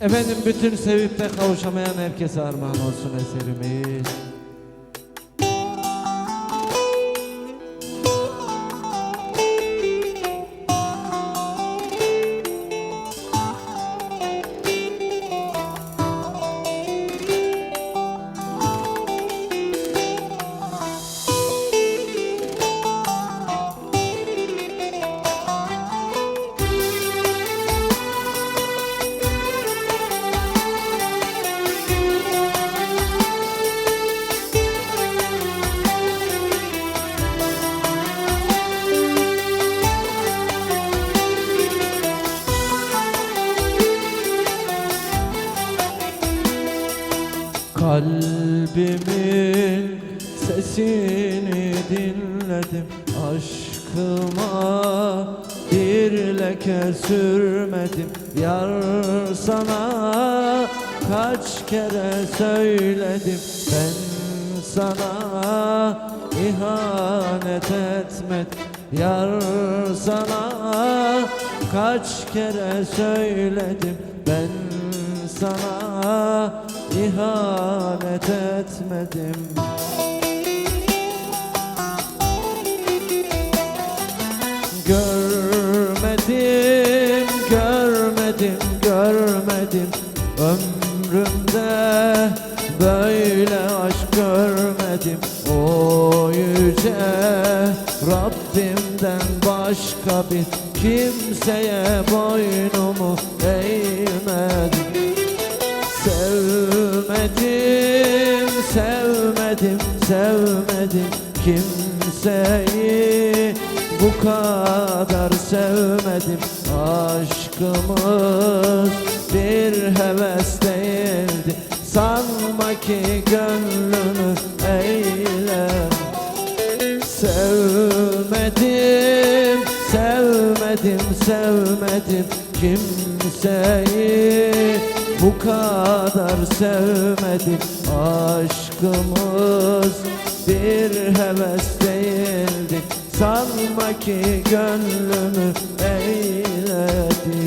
Efendim bütün sevip de kavuşamayan herkese armağan olsun eserimiz. Kalbimin sesini dinledim. Aşkıma bir leke sürmedim. Yar sana kaç kere söyledim. Ben sana ihanet etmedim. Yar sana kaç kere söyledim. Ben sana ihanet etmedim. Görmedim, görmedim, görmedim. Ömrümde böyle aşk görmedim. O yüce Rabbimden başka bir kimseye boynumu eğmedim Sevmedim, sevmedim, sevmedim kimseyi. Bu kadar sevmedim Aşkımız. Bir heves değildi. Sanma ki gönlümü eylem. Sevmedim, sevmedim, sevmedim kimseyi. Bu kadar sevmedim Aşkımız. Bir heves değildi. Sanma ki gönlümü eyledi.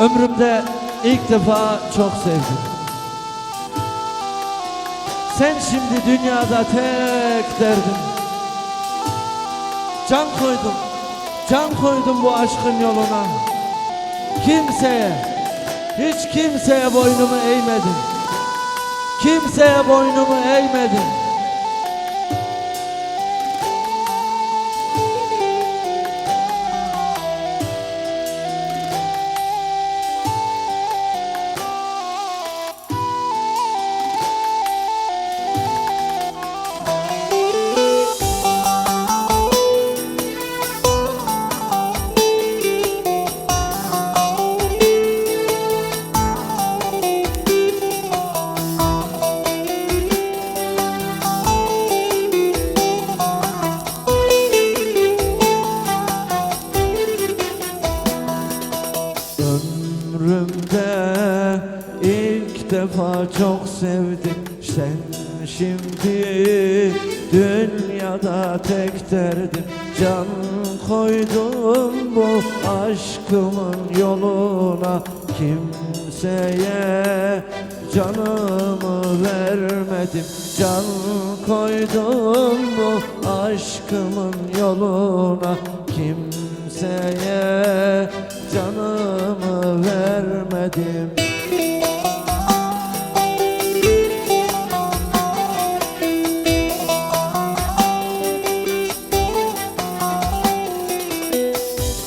Ömrümde ilk defa çok sevdim Sen şimdi dünyada tek derdim Can koydum, can koydum bu aşkın yoluna. Kimseye, hiç kimseye boynumu eğmedim. Kimseye boynumu eğmedim Ömrümde ilk defa çok sevdim. Sen şimdi dünyada tek derdim Can koydum bu aşkımın yoluna? Kimseye canımı vermedim. Can koydum bu aşkımın yoluna? Kimseye canımı vermedim.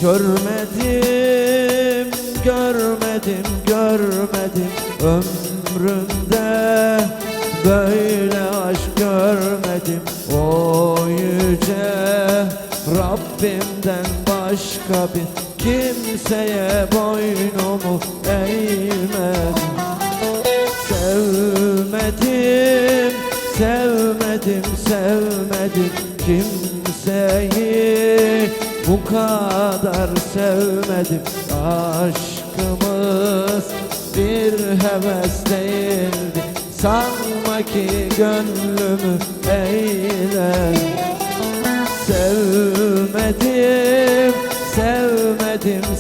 Görmedim, görmedim, görmedim. Ömrümde böyle aşk görmedim. O yüce Rabbimden başka bir kimseye boynumu eğmedim Sevmedim, sevmedim, sevmedim kimseyi. Bu kadar sevmedim. Aşkımız bir heves değildi. Sanma ki gönlümü eğlen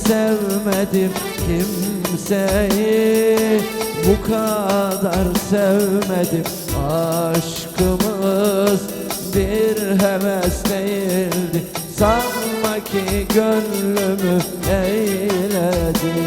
sevmedim kimseyi. Bu kadar sevmedim. Aşkımız bir heves değildi. Sanma ki gönlümü eyledi